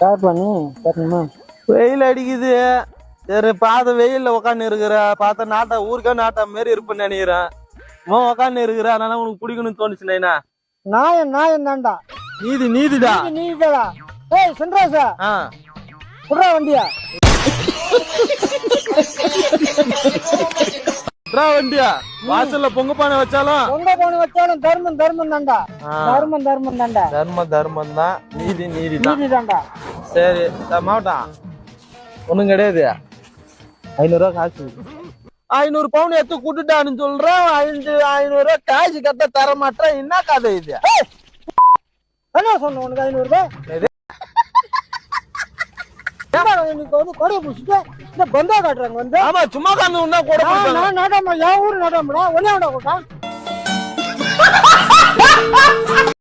யார் பண்ணி சரிம்மா வெயில் அடிக்குது. சரி பார்த்த வெயில்ல உட்காந்து இருக்கிற பார்த்த நாட்டா ஊருக்கே நாட்டா மாரி இருப்பேன்னு நினைக்கிறேன். உன் உட்காந்து இருக்கிற அதனால உனக்கு பிடிக்கணும்னு தோணுச்சு நைனா. நாயன் நாயன் தான்டா. நீதி நீதிடா. நீதாடா. ஏய் சென்ட்ராசா. ஆ. குடுறா வண்டியா. எட்ரா வண்டியா? வாசல்ல பொங்க பானை வச்சாலும் பொங்க போன வச்சாலும் தர்மம் தர்மம் தான்டா. ஆ, தர்மம் தர்மம் தான்டா. தர்ம தர்மம் தான். நீதி நீதி நீதி தான்டா. சரி மாவட்டம். ஒண்ணும் கிடையாது. ஐநூறுரூவா காசு. ஐநூறு பவுன் எடுத்து கூட்டுட்டான்னு சொல்றேன் ஐந்து ஐநூறு ரூபா காசு கட்ட தர மாட்டேன் என்ன கதை இது? என்ன சொன்ன உனக்கு ஐநூறு ரூபாய்? எனக்கு வந்து கொடையை பிடிச்சிட்டு இந்த பந்தா காட்டுறாங்க வந்து. ஆமா சும்மா காந்து உண்டா கூட நான் நாட்டாம என் ஊர் நாட்டாமடா ஒன்னே விட